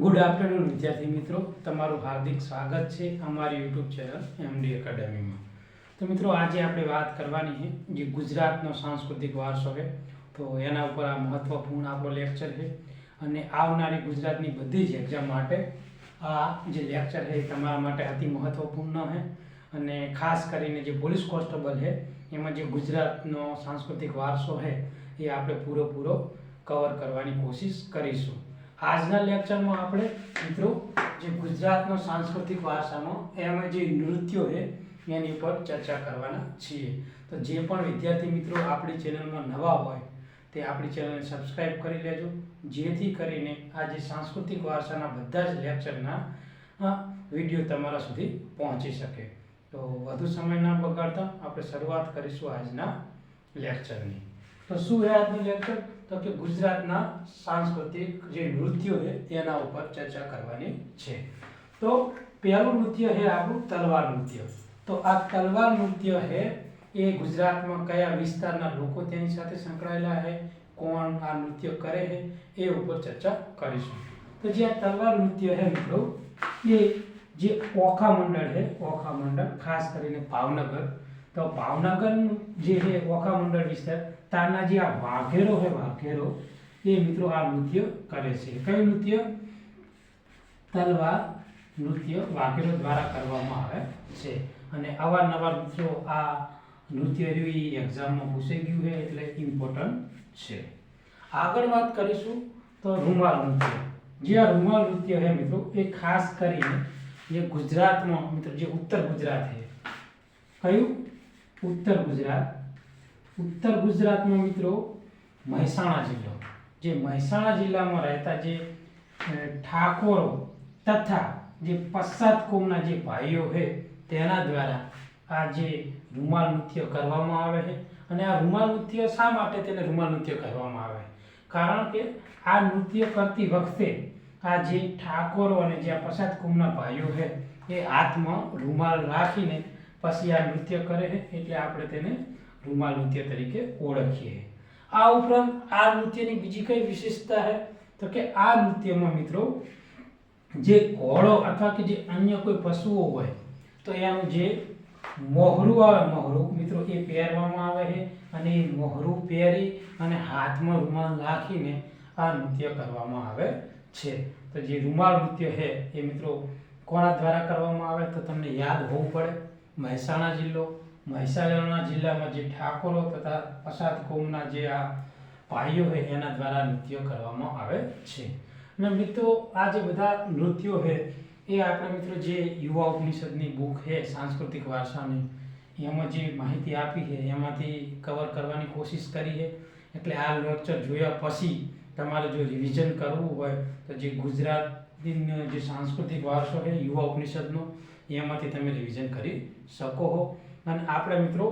Good afternoon વિદ્યાર્થી મિત્રો. તમારું હાર્દિક સ્વાગત છે અમારી યુટ્યુબ ચેનલ એમડી એકેડેમીમાં તો મિત્રો, આજે આપણે વાત કરવાની છે જે ગુજરાતનો સાંસ્કૃતિક વારસો છે. તો એના ઉપર આ મહત્વપૂર્ણ આપણો લેક્ચર છે. અને આવનારી ગુજરાતની બધી જ એક્ઝામ માટે આ જે લેક્ચર છે એ તમારા માટે અતિ મહત્વપૂર્ણ છે. અને ખાસ કરીને જે પોલીસ કોન્સ્ટેબલ છે, એમાં જે ગુજરાતનો સાંસ્કૃતિક વારસો છે, એ આપણે પૂરેપૂરો કવર કરવાની કોશિશ કરીશું. આજના લેક્ચરમાં આપણે મિત્રો જે ગુજરાતનો સાંસ્કૃતિક વારસાનો એમાં જે નૃત્યો છે, એની પર ચર્ચા કરવાના છીએ. તો જે પણ વિદ્યાર્થી મિત્રો આપણી ચેનલમાં નવા હોય, તે આપણી ચેનલને સબસ્ક્રાઇબ કરી લેજો. જેથી કરીને આ જે સાંસ્કૃતિક વારસાના બધા જ લેક્ચરના વીડિયો તમારા સુધી પહોંચી શકે. તો વધુ સમય ના બગાડતા આપણે શરૂઆત કરીશું આજના લેક્ચરની. તો શું છે આજનું લેક્ચર? તો કે ગુજરાતના સાંસ્કૃતિક જે નૃત્યો છે, એના ઉપર ચર્ચા કરવાની છે. તો પહેલું નૃત્ય છે આપણું તલવાર નૃત્ય. તો આ તલવાર નૃત્ય છે, એ ગુજરાતમાં કયા વિસ્તારના લોકો તેની સાથે સંકળાયેલા છે, કોણ આ નૃત્ય કરે છે, એ ઉપર ચર્ચા કરીશું. તો જે આ તલવાર નૃત્ય છે મિત્રો, એ જે ઓખા મંડળ છે, ઓખા મંડળ, ખાસ કરીને ભાવનગર તો ભાવનગરનું જે છે, ઓખા મંડળ વિસ્તાર તારના જે આ વાઘેરો છે, વાઘેરો, એ મિત્રો આ નૃત્ય કરે છે. કયું નૃત્ય? તલવાર નૃત્ય વાઘેરો દ્વારા કરવામાં આવે છે. અને અવારનવાર મિત્રો આ નૃત્ય રહ્યું, એ એક્ઝામમાં પૂછાઈ ગયું છે, એટલે ઇમ્પોર્ટન્ટ છે. આગળ વાત કરીશું તો રૂમાલ નૃત્ય. જે આ રૂમાલ નૃત્ય છે મિત્રો, એ ખાસ કરીને જે ગુજરાતમાં, મિત્રો, જે ઉત્તર ગુજરાત છે. કયું? ઉત્તર ગુજરાત. ઉત્તર ગુજરાતમાં મિત્રો મહેસાણા જિલ્લો. જે મહેસાણા જિલ્લામાં રહેતા જે ઠાકોરો તથા જે પશ્ચાત કોમના જે ભાઈઓ છે, તેના દ્વારા આ જે રૂમાલ નૃત્ય કરવામાં આવે છે. અને આ રૂમાલ નૃત્ય શા માટે તેને રૂમાલ નૃત્ય કહેવામાં આવે? કારણ કે આ નૃત્ય કરતી વખતે આ જે ઠાકોરો અને જે પશ્ચાત કોમના ભાઈઓ છે, એ હાથમાં રૂમાલ રાખીને પછી આ નૃત્ય કરે છે, એટલે આપણે તેને રૂમાલ નૃત્ય તરીકે ઓળખીએ આ ઉપરાંત આ નૃત્યની બીજી કઈ વિશેષતા છે? તો કે આ નૃત્યમાં મિત્રો, જે ઘોડો અથવા કે જે અન્ય કોઈ પશુઓ હોય, તો એનું જે મોહરું આવે, મોહરું મિત્રો એ પહેરવામાં આવે છે અને એ મોહરું પહેરી અને હાથમાં રૂમાલ રાખીને આ નૃત્ય કરવામાં આવે છે. તો જે રૂમાલ નૃત્ય છે, એ મિત્રો કોના દ્વારા કરવામાં આવે તો તમને યાદ હોવું પડે. મહેસાણા જિલ્લો. મહેસાણા જિલ્લામાં જે ઠાકોરો તથા પસાદ કોમના જે આ ભાઈઓ છે, એના દ્વારા નૃત્યો કરવામાં આવે છે. અને મિત્રો, આ જે બધા નૃત્યો છે, એ આપણે મિત્રો જે યુવા ઉપનિષદની બુક છે, સાંસ્કૃતિક વારસાની, એમાં જે માહિતી આપી છે, એમાંથી કવર કરવાની કોશિશ કરી છે. એટલે આ લેક્ચર જોયા પછી તમારે જો રિવિઝન કરવું હોય, તો જે ગુજરાતની જે સાંસ્કૃતિક વારસો છે, યુવા ઉપનિષદનો, એમાંથી તમે રિવિઝન કરી શકો છો અને આપણે મિત્રો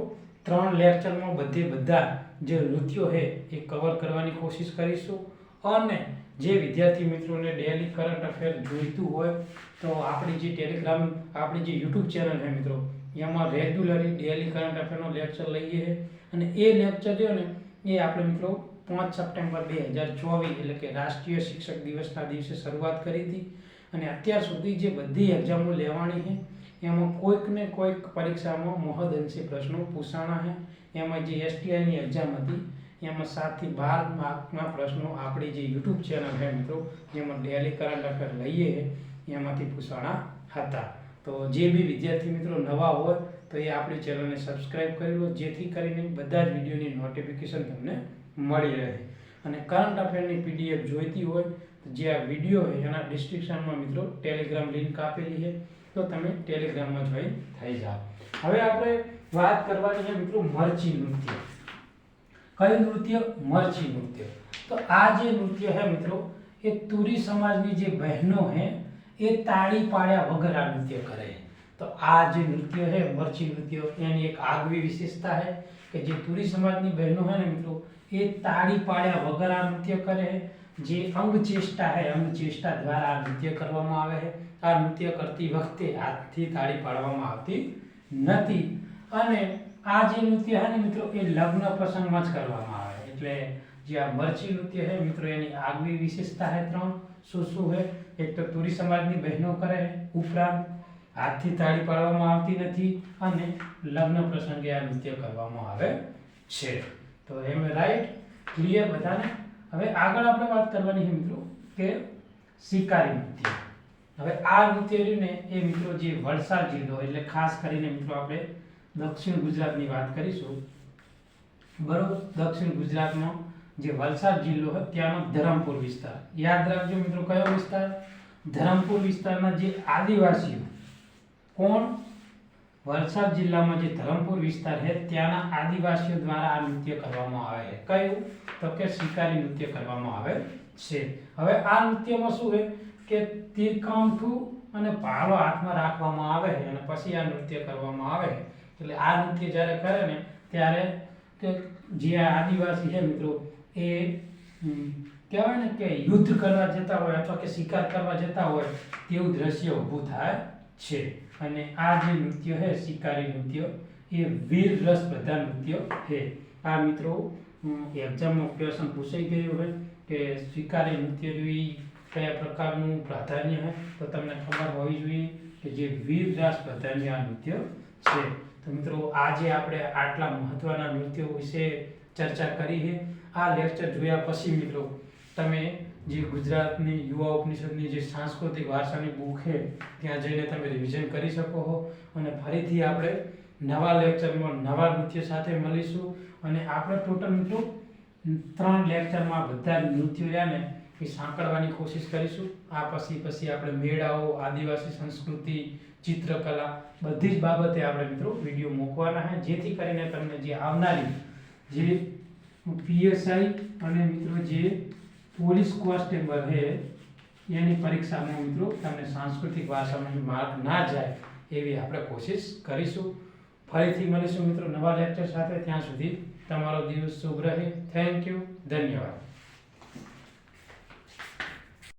ત્રણ લેક્ચરમાં બધે બધા જે નૃત્યો છે એ કવર કરવાની કોશિશ કરીશું. અને જે વિદ્યાર્થી મિત્રોને ડેલી કરંટ અફેર જોઈતું હોય, તો આપણી જે ટેલિગ્રામ આપણી જે યુટ્યુબ ચેનલ છે મિત્રો, એમાં રેગ્યુલરલી ડેલી કરંટ અફેરનો લેક્ચર લઈએ છીએ. અને એ લેક્ચર રહ્યો ને, એ આપણે મિત્રો પાંચ સપ્ટેમ્બર બે હજાર ચોવીસ એટલે કે રાષ્ટ્રીય શિક્ષક દિવસના દિવસે શરૂઆત કરી હતી. અને અત્યાર સુધી જે બધી એક્ઝામો લેવાની છે એમાં કોઈક ને કોઈક પરીક્ષામાં મહદઅંશે પ્રશ્નો પૂછાણા છે એમાં જે એસટીઆઈની એક્ઝામ હતી, એમાં સાતથી બાર માર્કના પ્રશ્નો આપણી જે યુટ્યુબ ચેનલ છે મિત્રો જેમાં ડેલી કરંટ અફેર લઈએ, એમાંથી પૂછાણા હતા. તો જે બી વિદ્યાર્થી મિત્રો નવા હોય, તો એ આપણી ચેનલને સબસ્ક્રાઈબ કરી લો, જેથી કરીને બધા જ વિડીયોની નોટિફિકેશન તમને મળી રહે. અને કરંટ અફેરની પીડીએફ જોઈતી હોય જે આ વીડિયો હોય એના ડિસ્ક્રિપ્શનમાં મિત્રો ટેલિગ્રામ લિંક આપેલી છે તો તમે ટેલિગ્રામમાં જોઈન થઈ જાઓ. હવે આપણે વાત કરવાની છે મિત્રો મરચી નૃત્ય. કયું નૃત્ય? મરચી નૃત્ય. તો આ જે નૃત્ય છે મિત્રો, એ તુરી સમાજની જે બહેનો છે, એ તાળી પાડ્યા વગર આ નૃત્ય કરે તો આ જે નૃત્ય છે, મરચી નૃત્ય, એની એક આગવી વિશેષતા છે કે જે તુરી સમાજની બહેનો છે ને મિત્રો, એ તાળી પાડ્યા વગર આ નૃત્ય કરે છે. જે અંગ ચેષ્ટા હે અંગ ચેષ્ટા દ્વારા આ નૃત્ય કરવામાં આવે છે આ નૃત્ય કરતી વખતે હાથથી તાળી પાડવામાં આવતી નથી. અને આ જે નૃત્ય હે મિત્રો, એ લગ્ન પ્રસંગમાં જ કરવામાં આવે એટલે જે આ મરચી નૃત્ય છે મિત્રો, એની આગવી વિશેષતા છે ત્રણ. શું શું છે એક તો તુરી સમાજની બહેનો કરે ઉપરાંત હાથથી તાળી પાડવામાં આવતી નથી અને લગ્ન પ્રસંગે આ નૃત્ય કરવામાં આવે છે. તો એમ રાઈટ? ક્લિયર બધાને? હવે આગળ આપણે વાત કરવાની છે મિત્રો કે શિકારી નૃત્ય. હવે આ નૃત્ય રહ્યું એ મિત્રો જે વલસાડ જિલ્લો એટલે ખાસ કરીને મિત્રો આપણે દક્ષિણ ગુજરાતની વાત કરીશું. બરોબર? દક્ષિણ ગુજરાતનો જે વલસાડ જિલ્લો હોય ત્યાંનો ધરમપુર વિસ્તાર. યાદ રાખજો મિત્રો કયો વિસ્તાર? ધરમપુર વિસ્તારના જે આદિવાસીઓ, કોણ? વલસાડ જિલ્લામાં જે ધરમપુર વિસ્તાર છે, ત્યાંના આદિવાસીઓ દ્વારા આ નૃત્ય કરવામાં આવે છે. કયું? તો કે શિકારી નૃત્ય કરવામાં આવે છે. હવે આ નૃત્યમાં શું છે? કે તીરકામઠું અને પાળો હાથમાં રાખવામાં આવે છે અને પછી આ નૃત્ય કરવામાં આવે છે. એટલે આ નૃત્ય જ્યારે કરે ને, ત્યારે કે જે આદિવાસી છે મિત્રો, એ કહેવાય ને કે યુદ્ધ કરવા જતા હોય અથવા કે શિકાર કરવા જતા હોય, તેવું દ્રશ્ય ઊભું થાય છે. અને આ જે નૃત્ય છે શિકારી નૃત્ય, એ વીર રસ બધા નૃત્ય છે આ મિત્રો એક્ઝામમાં ક્વેશ્ચન પૂછાઈ ગયું હોય કે શિકારી નૃત્ય જોઈ કયા પ્રકારનું પ્રાધાન્ય હોય તો તમને ખબર હોવી જોઈએ કે જે વીર રાસ પ્રાધાન્ય આ નૃત્ય છે. તો મિત્રો, આજે આપણે આટલા મહત્વના નૃત્યો વિશે ચર્ચા કરી છે આ લેક્ચર જોયા પછી મિત્રો, તમે જે ગુજરાતની યુવા ઉપનિષદની જે સાંસ્કૃતિક વારસાની બુક ત્યાં જઈને તમે રિવિઝન કરી શકો છો અને ફરીથી આપણે નવા લેક્ચરમાં નવા નૃત્ય સાથે મળીશું. અને આપણે ટોટલ મિત્રો ત્રણ લેક્ચરમાં બધા નૃત્યો રહ્યા ને, એ સાંકળવાની કોશિશ કરીશું. આ પછી પછી આપણે મેળાઓ, આદિવાસી સંસ્કૃતિ, ચિત્રકલા, બધી જ બાબતે આપણે મિત્રો વીડિયો મૂકવાના છે. જેથી કરીને તમને જે આવનારી જે પીએસઆઈ અને મિત્રો જે પોલીસ કોન્સ્ટેબલ હે, એની પરીક્ષામાં મિત્રો તમને સાંસ્કૃતિક ભાષામાં માર્ક ના જાય, એવી આપણે કોશિશ કરીશું. ફરીથી મળીશું મિત્રો નવા લેક્ચર સાથે. ત્યાં સુધી તમારો દિવસ શુભ રહે. થેન્ક યુ ધન્યવાદ.